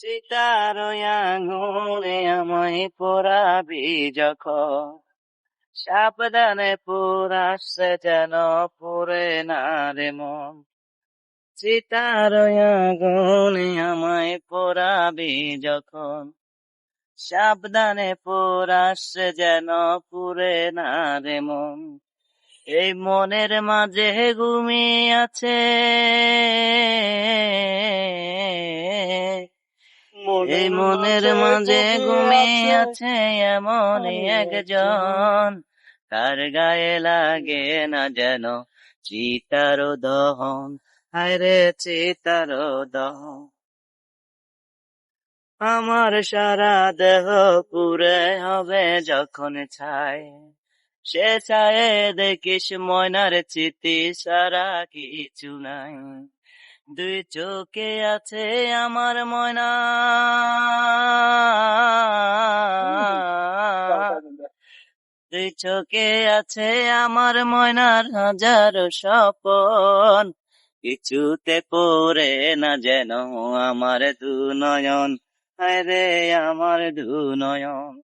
চিতার আঙুনে আমায় পোড়াবি যখন। সাবধানে পুরাসে যেন পুরে না রে মন। চিতার আগুনে আমায় পোড়াবি যখন। সাবধানে পুরাসে যেন পুরে না রে মন। এই মনের মাঝে ঘুমিয়ে আছে। এই মনের মাঝে ঘুমিয়ে আছে এমন একজন। তার গায়ে লাগে না যেন চিতার দহন? হায় রে চিতার দহন। আমার সারা দেহ পুরে হবে যখন ছাই সে ছায়ে দেখিস ময়নার চিতি সারা কিছু নাই দুই চোখে আছে আমার ময়না দুই চোখে আছে আমার ময়নার হাজারো স্বপন কিছুতে পড়ে না যেন আমার দু নয়ন হায় রে আমার দু নয়ন